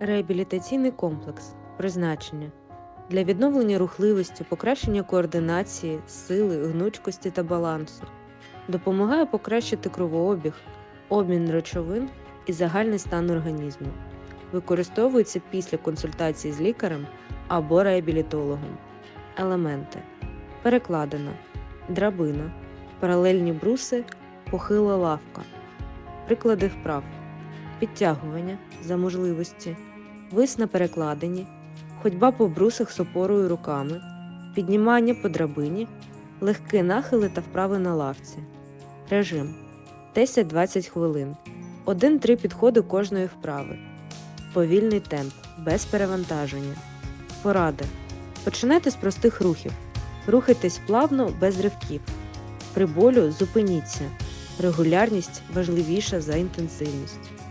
Реабілітаційний комплекс. Призначення для відновлення рухливості, покращення координації, сили, гнучкості та балансу. Допомагає покращити кровообіг, обмін речовин і загальний стан організму. Використовується після консультації з лікарем або реабілітологом. Елементи перекладина, драбина, паралельні бруси, похила лавка. Приклади вправ підтягування за можливості, вис на перекладині, ходьба по брусах з опорою руками, піднімання по драбині, легкі нахили та вправи на лавці. Режим 10-20 хвилин. 1-3 підходи кожної вправи. Повільний темп, без перевантаження. Поради. Починайте з простих рухів. Рухайтесь плавно, без ривків. При болю зупиніться. Регулярність важливіша за інтенсивність.